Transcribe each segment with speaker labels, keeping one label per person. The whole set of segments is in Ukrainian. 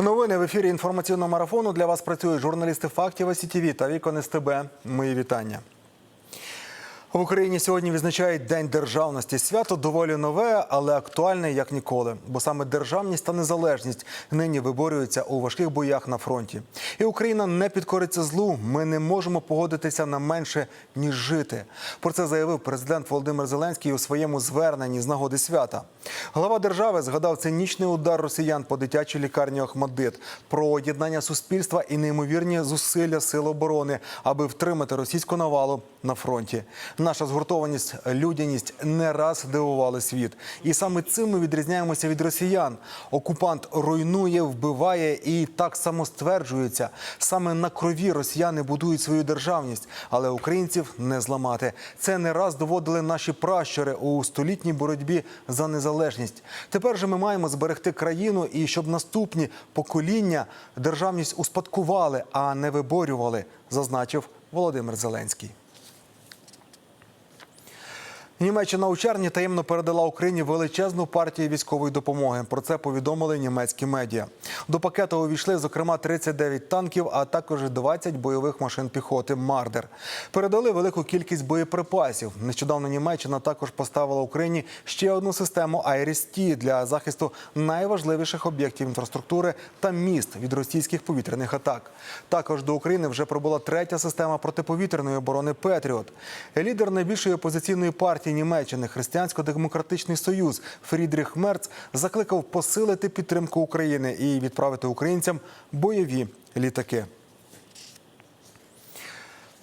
Speaker 1: Новини в ефірі інформаційного марафону для вас працюють журналісти фактів СІТІВІ та Вікон СТБ. Мої вітання. В Україні сьогодні відзначають День державності. Свято доволі нове, але актуальне як ніколи. Бо саме державність та незалежність нині виборюються у важких боях на фронті. І Україна не підкориться злу. Ми не можемо погодитися на менше ніж жити. Про це заявив президент Володимир Зеленський у своєму зверненні з нагоди свята. Глава держави згадав цинічний удар росіян по дитячій лікарні Охмаддит, про єднання суспільства і неймовірні зусилля сил оборони, аби втримати російську навалу на фронті. Наша згуртованість, людяність не раз дивували світ, і саме цим ми відрізняємося від росіян. Окупант руйнує, вбиває і так само стверджується. Саме на крові росіяни будують свою державність, але українців не зламати. Це не раз доводили наші пращури у столітній боротьбі за незалежність. Тепер же ми маємо зберегти країну і щоб наступні покоління державність успадкували, а не виборювали, зазначив Володимир Зеленський. Німеччина у червні таємно передала Україні величезну партію військової допомоги. Про це повідомили німецькі медіа. До пакету увійшли, зокрема, 39 танків, а також 20 бойових машин піхоти Мардер. Передали велику кількість боєприпасів. Нещодавно Німеччина також поставила Україні ще одну систему «Айріс-Ті» для захисту найважливіших об'єктів інфраструктури та міст від російських повітряних атак. Також до України вже пробула третя система протиповітряної оборони Петріот. Лідер найбільшої опозиційної партії Німеччини Християнсько-демократичний союз Фрідріх Мерц закликав посилити підтримку України і відправити українцям бойові літаки.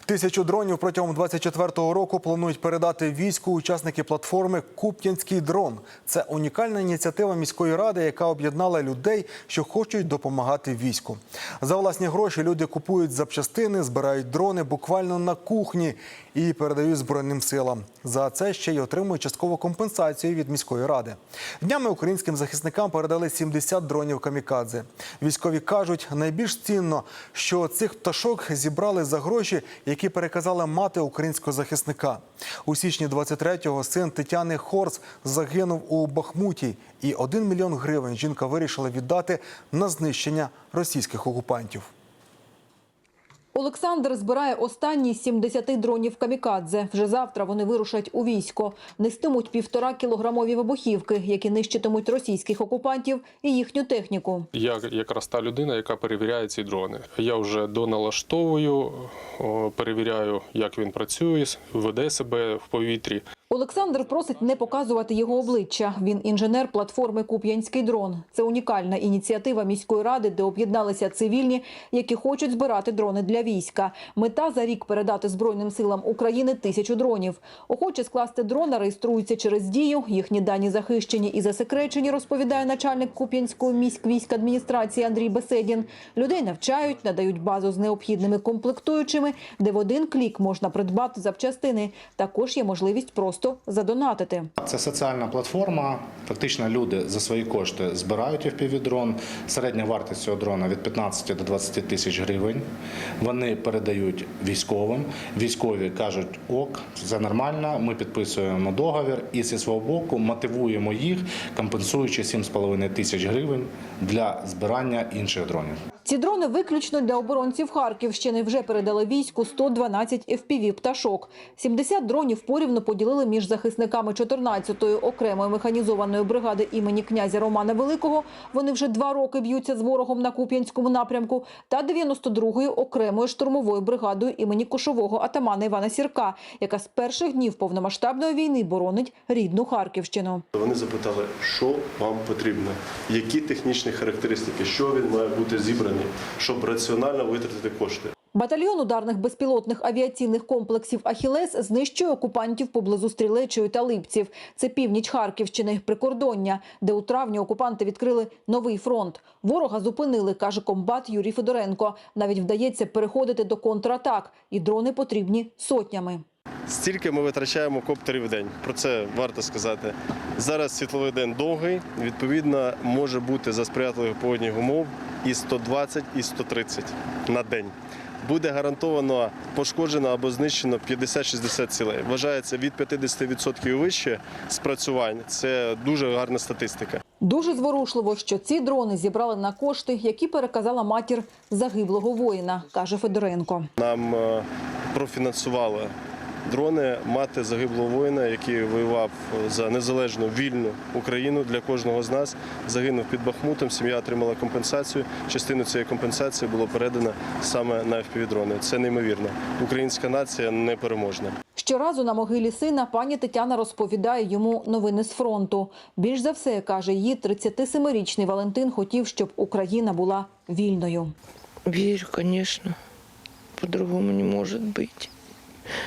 Speaker 1: Тисячу дронів протягом 24-го року планують передати війську учасники платформи Куп'янський дрон. Це унікальна ініціатива міської ради, яка об'єднала людей, що хочуть допомагати війську. За власні гроші люди купують запчастини, збирають дрони буквально на кухні і передають збройним силам. За це ще й отримують часткову компенсацію від міської ради. Днями українським захисникам передали 70 дронів камікадзе. Військові кажуть, найбільш цінно, що цих пташок зібрали за гроші, які переказала мати українського захисника. У січні 23-го син Тетяни Хорс загинув у Бахмуті, і 1 мільйон гривень жінка вирішила віддати на знищення російських окупантів.
Speaker 2: Олександр збирає останні з 70 дронів камікадзе. Вже завтра вони вирушать у військо. Нестимуть півтора кілограмові вибухівки, які нищитимуть російських окупантів і їхню техніку.
Speaker 3: Я якраз та людина, яка перевіряє ці дрони. Я вже доналаштовую, перевіряю, як він працює, веде себе в повітрі.
Speaker 2: Олександр просить не показувати його обличчя. Він інженер платформи Куп'янський дрон. Це унікальна ініціатива міської ради, де об'єдналися цивільні, які хочуть збирати дрони для війська. Мета за рік передати збройним силам України тисячу дронів. Охочі скласти дрона реєструються через дію. Їхні дані захищені і засекречені, розповідає начальник Куп'янської міськвійськадміністрації Андрій Беседін. Людей навчають, надають базу з необхідними комплектуючими, де в один клік можна придбати запчастини. Також є можливість просто задонатити.
Speaker 4: Це соціальна платформа. Фактично люди за свої кошти збирають FPV-дрон. Середня вартість цього дрона від 15 до 20 тисяч гривень. Вони передають військовим. Військові кажуть, ок, це нормально. Ми підписуємо договір і зі свого боку мотивуємо їх, компенсуючи 7,5 тисяч гривень для збирання інших дронів.
Speaker 2: Ці дрони виключно для оборонців Харківщини. Вже передали війську 112 FPV пташок. 70 дронів порівну поділили між захисниками 14-ї окремої механізованої бригади імені князя Романа Великого. Вони вже два роки б'ються з ворогом на Куп'янському напрямку. Та 92-ї окремої штурмової бригадою імені кошового атамана Івана Сірка, яка з перших днів повномасштабної війни боронить рідну Харківщину.
Speaker 5: Вони запитали, що вам потрібно, які технічні характеристики, що він має бути зібраний, щоб раціонально витратити кошти.
Speaker 2: Батальйон ударних безпілотних авіаційних комплексів «Ахілес» знищує окупантів поблизу Стрілечої та Липців. Це північ Харківщини, прикордоння, де у травні окупанти відкрили новий фронт. Ворога зупинили, каже комбат Юрій Федоренко. Навіть вдається переходити до контратак, і дрони потрібні сотнями.
Speaker 5: Стільки ми витрачаємо коптерів в день. Про це варто сказати. Зараз світловий день довгий. Відповідно, може бути за сприятливих погодних умов і 120, і 130 на день. Буде гарантовано пошкоджено або знищено 50-60 цілей. Вважається від 50% і вище спрацювань. Це дуже гарна статистика.
Speaker 2: Дуже зворушливо, що ці дрони зібрали на кошти, які переказала матір загиблого воїна, каже Федоренко.
Speaker 5: Нам е, профінансували дрони мати загиблого воїна, який воював за незалежну вільну Україну для кожного з нас. Загинув під Бахмутом. Сім'я отримала компенсацію. Частину цієї компенсації було передано саме на FPV-дрони. Це неймовірно. Українська нація непереможна.
Speaker 2: Щоразу на могилі сина пані Тетяна розповідає йому новини з фронту. Більш за все, каже її 37-річний Валентин хотів, щоб Україна була вільною.
Speaker 6: Верю, конечно. По-другому не может быть.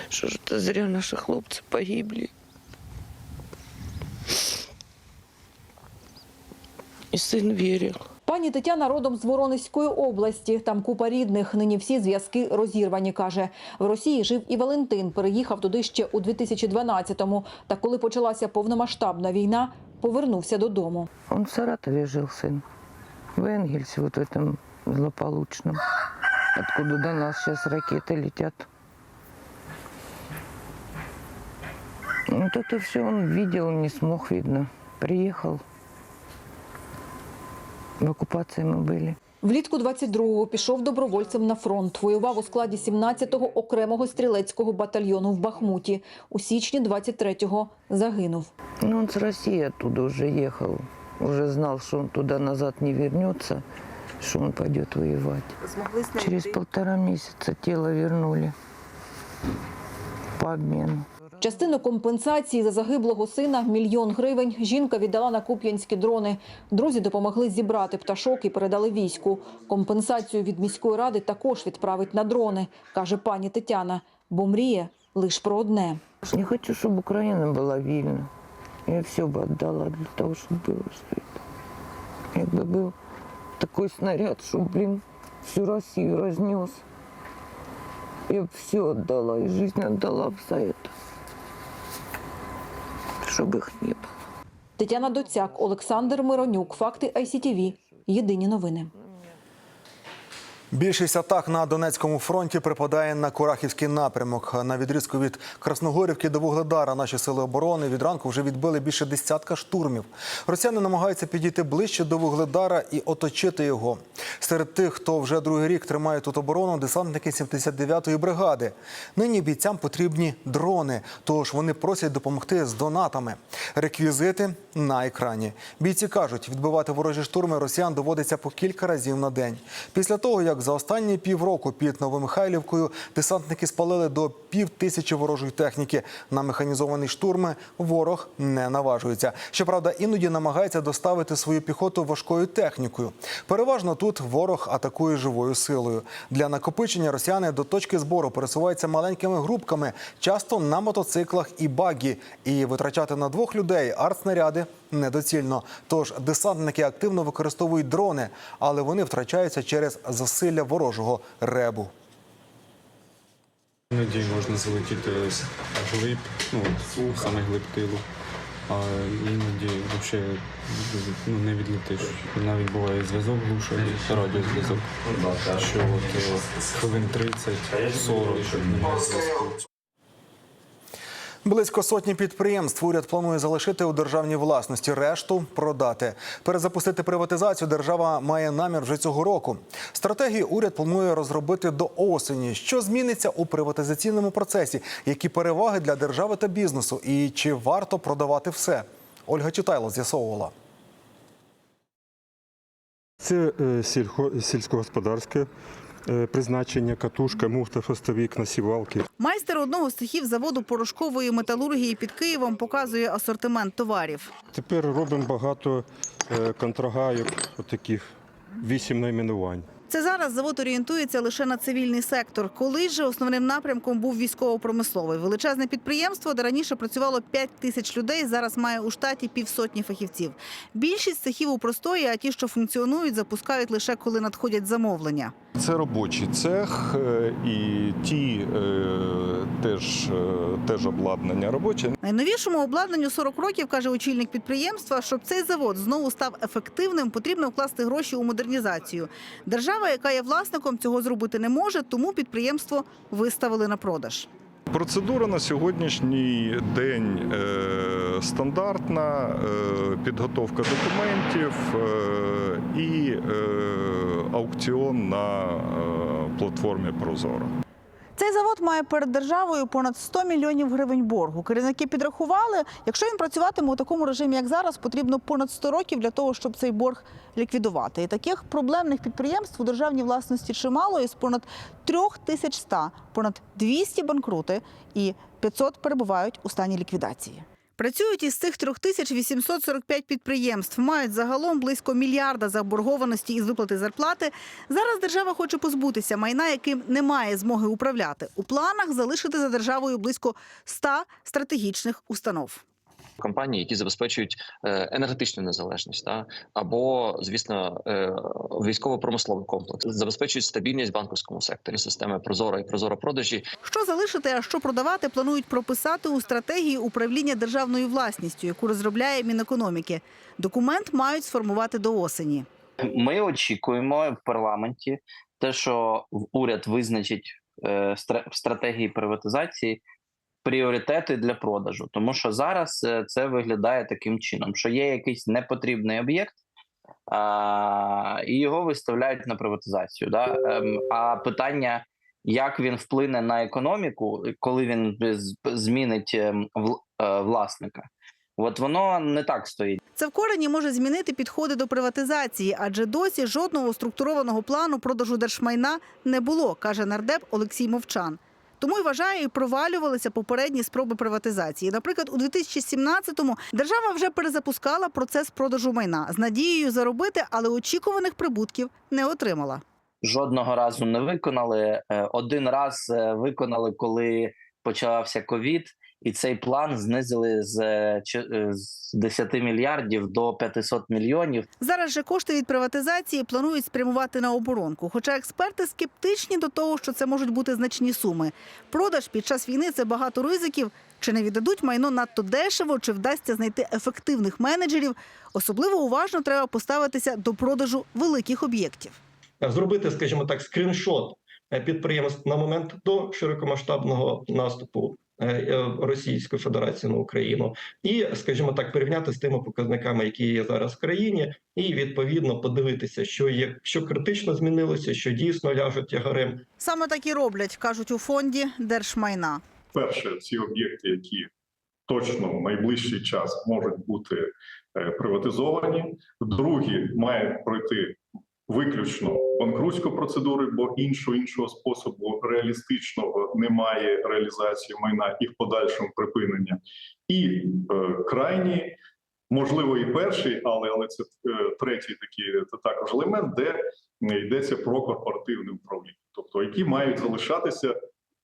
Speaker 6: Что ж это зря наши хлопцы погибли. И сын верил.
Speaker 2: Пані Тетяна родом з Воронезької області. Там купа рідних. Нині всі зв'язки розірвані, каже. В Росії жив і Валентин. Переїхав туди ще у 2012-му. Та коли почалася повномасштабна війна, повернувся додому.
Speaker 6: Он в Саратове жил, сын. В Энгельсе, вот этом злополучном. Откуда до нас сейчас ракеты летят. Вот это все он видел, не смог, видно. Приехал. В оккупации мы были.
Speaker 2: Влітку 22-го пішов добровольцем на фронт. Воював у складі 17-го окремого стрілецького батальйону в Бахмуті. У січні 23-го загинув.
Speaker 6: Ну, он с России оттуда уже ехал. Уже знал, что он туда назад не вернется, что он пойдет воевать. Через полтора месяца тело вернули по обмену.
Speaker 2: Частину компенсації за загиблого сина мільйон гривень жінка віддала на куп'янські дрони. Друзі допомогли зібрати пташок і передали війську. Компенсацію від міської ради також відправить на дрони, каже пані Тетяна, бо мріє лише про одне.
Speaker 6: Я хочу, чтобы Украина была вильна. Я все бы отдала для того, чтобы было все это. Якби был такой снаряд, что, блин, всю Россию разнес. Я бы все отдала, и жизнь отдала бы за это. Чтобы их не было.
Speaker 2: Тетяна Доцяк, Олександр Миронюк. Факти ICTV. Єдині новини.
Speaker 1: Більшість атак на Донецькому фронті припадає на Курахівський напрямок. На відрізку від Красногорівки до Вугледара наші сили оборони від ранку вже відбили більше десятка штурмів. Росіяни намагаються підійти ближче до Вугледара і оточити його. Серед тих, хто вже другий рік тримає тут оборону, десантники 79-ї бригади. Нині бійцям потрібні дрони, тож вони просять допомогти з донатами. Реквізити на екрані. Бійці кажуть, відбивати ворожі штурми росіян доводиться по кілька разів на день. Після того, як за останні півроку під Новомихайлівкою десантники спалили до пів тисячі ворожої техніки на механізовані штурми, ворог не наважується. Щоправда, іноді намагається доставити свою піхоту важкою технікою. Переважно тут ворог атакує живою силою. Для накопичення росіяни до точки збору пересуваються маленькими групками, часто на мотоциклах і багі. І витрачати на двох людей артснаряди недоцільно. Тож десантники активно використовують дрони, але вони втрачаються через засилля ворожого ребу.
Speaker 7: Іноді можна залетіти глиб, ну, саме глиб тилу, а іноді взагалі ну, не відлетиш. Навіть буває зв'язок глушить, радіозв'язок, що от, е, хвилин 30-40 немає зв'язку.
Speaker 1: Близько сотні підприємств уряд планує залишити у державній власності, решту продати. Перезапустити приватизацію держава має намір вже цього року. Стратегію уряд планує розробити до осені. Що зміниться у приватизаційному процесі? Які переваги для держави та бізнесу? І чи варто продавати все? Ольга Читайло з'ясовувала.
Speaker 8: Це е, сільськогосподарське призначення, катушка, муфта, фостовік, насівалки.
Speaker 9: Майстер одного з цехів заводу порошкової металургії під Києвом показує асортимент товарів.
Speaker 8: Тепер робимо багато е, контрагайок, отаких вісім найменувань.
Speaker 9: Це зараз завод орієнтується лише на цивільний сектор. Колись же основним напрямком був військово-промисловий. Величезне підприємство, де раніше працювало 5 тисяч людей, зараз має у штаті півсотні фахівців. Більшість цехів у простої, а ті, що функціонують, запускають лише коли надходять замовлення.
Speaker 10: Це робочий цех е, і ті е, теж, е, теж обладнання робоче.
Speaker 9: Найновішому обладнанню 40 років, каже очільник підприємства, щоб цей завод знову став ефективним, потрібно вкласти гроші у модернізацію. Держава, яка є власником, цього зробити не може, тому підприємство виставили на продаж.
Speaker 10: Процедура на сьогоднішній день е, стандартна, е, підготовка документів е, і е, аукціон на платформі Прозоро.
Speaker 9: Цей завод має перед державою понад 100 мільйонів гривень боргу. Керівники підрахували, якщо він працюватиме у такому режимі, як зараз, потрібно понад 100 років для того, щоб цей борг ліквідувати. І таких проблемних підприємств у державній власності чимало. Із понад 3100 понад 200 банкрути і 500 перебувають у стані ліквідації. Працюють із цих 3845 підприємств, мають загалом близько мільярда заборгованості із виплати зарплати. Зараз держава хоче позбутися майна, яким немає змоги управляти. У планах залишити за державою близько 100 стратегічних установ.
Speaker 11: Компанії, які забезпечують е, енергетичну незалежність, та або, звісно, е, військово-промисловий комплекс, забезпечують стабільність в банківському секторі, системи Прозоро і Прозоро продажі.
Speaker 9: Що залишити, а що продавати, планують прописати у стратегії управління державною власністю, яку розробляє Мінекономіки. Документ мають сформувати до осені.
Speaker 12: Ми очікуємо в парламенті те, що в- уряд визначить е, стратегії приватизації пріоритети для продажу, тому що зараз е, це виглядає таким чином, що є якийсь непотрібний об'єкт. А, і його виставляють на приватизацію. Да? Ем, а питання, як він вплине на економіку, коли він змінить ем, е, власника, от воно не так стоїть.
Speaker 9: Це в корені може змінити підходи до приватизації, адже досі жодного структурованого плану продажу держмайна не було, каже нардеп Олексій Мовчан. Тому й вважає, і провалювалися попередні спроби приватизації. Наприклад, у 2017-му держава вже перезапускала процес продажу майна з надією заробити, але очікуваних прибутків не отримала.
Speaker 12: жодного разу не виконали. Е, Один раз е, виконали, коли почався ковід, і цей план знизили з е, е, з 10 мільярдів до 500 мільйонів.
Speaker 9: Зараз же кошти від приватизації планують спрямувати на оборонку. Хоча експерти скептичні до того, що це можуть бути значні суми. Продаж під час війни це багато ризиків. Чи не віддадуть майно надто дешево, чи вдасться знайти ефективних менеджерів. Особливо уважно треба поставитися до продажу великих об'єктів.
Speaker 13: зробити, скажімо так, скріншот е, підприємств на момент до широкомасштабного наступу е, е, Російської Федерації на Україну, і, скажімо так, порівняти з тими показниками, які є зараз в країні, і відповідно подивитися, що є, що критично змінилося, що дійсно ляжуть тягарем
Speaker 9: Саме так і роблять, кажуть у фонді держмайна.
Speaker 10: Перше, ці об'єкти, які точно в найближчий час можуть бути е, приватизовані. Другі мають пройти виключно банкрутську процедуру, бо іншого іншого способу реалістичного немає реалізації майна і в подальшому припинення. І е, крайні, можливо, і перший, але але це е, третій такий це також елемент, де е, йдеться про корпоративне управління, тобто які мають залишатися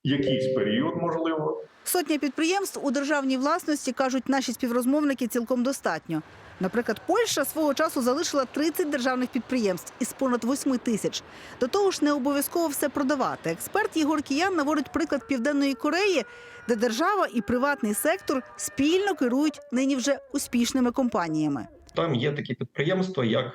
Speaker 10: якийсь період, можливо,
Speaker 9: Сотня підприємств у державній власності, кажуть наші співрозмовники, цілком достатньо. Наприклад, Польща свого часу залишила 30 державних підприємств із понад 8 тисяч. До того ж, не обов'язково все продавати. Експерт Єгор Кіян наводить приклад Південної Кореї, де держава і приватний сектор спільно керують нині вже успішними компаніями.
Speaker 13: Там є такі підприємства, як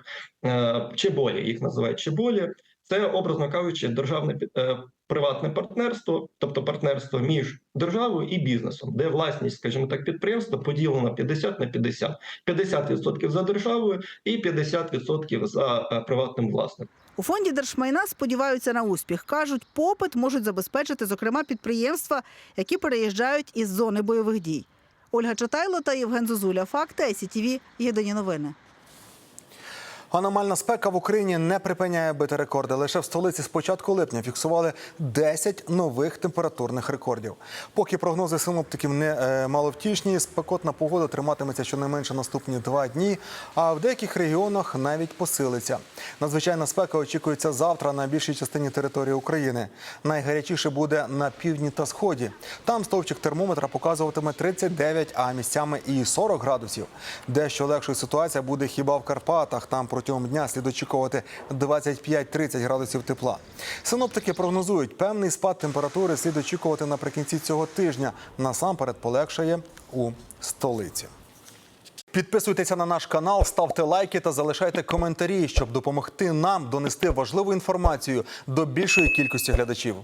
Speaker 13: е, Чеболі, їх називають Чеболі. Це, образно кажучи, державне е, приватне партнерство, тобто партнерство між державою і бізнесом, де власність, скажімо так, підприємства поділена 50 на 50. 50% за державою і 50% за е, приватним власником.
Speaker 9: У фонді держмайна сподіваються на успіх. кажуть, попит можуть забезпечити, зокрема, підприємства, які переїжджають із зони бойових дій. Ольга Чатайло та Євген Зозуля. Факти СІТВ. Єдині новини.
Speaker 1: Аномальна спека в Україні не припиняє бити рекорди. Лише в столиці з початку липня фіксували 10 нових температурних рекордів. Поки прогнози синоптиків не е, маловтішні, спекотна погода триматиметься щонайменше наступні два дні, а в деяких регіонах навіть посилиться. Надзвичайна спека очікується завтра на більшій частині території України. Найгарячіше буде на півдні та сході. Там стовпчик термометра показуватиме 39, а місцями і 40 градусів. Дещо легшою ситуація буде хіба в Карпатах. Там протягом дня слід очікувати 25-30 градусів тепла. Синоптики прогнозують, певний спад температури слід очікувати наприкінці цього тижня. Насамперед полегшає у столиці. Підписуйтеся на наш канал, ставте лайки та залишайте коментарі, щоб допомогти нам донести важливу інформацію до більшої кількості глядачів.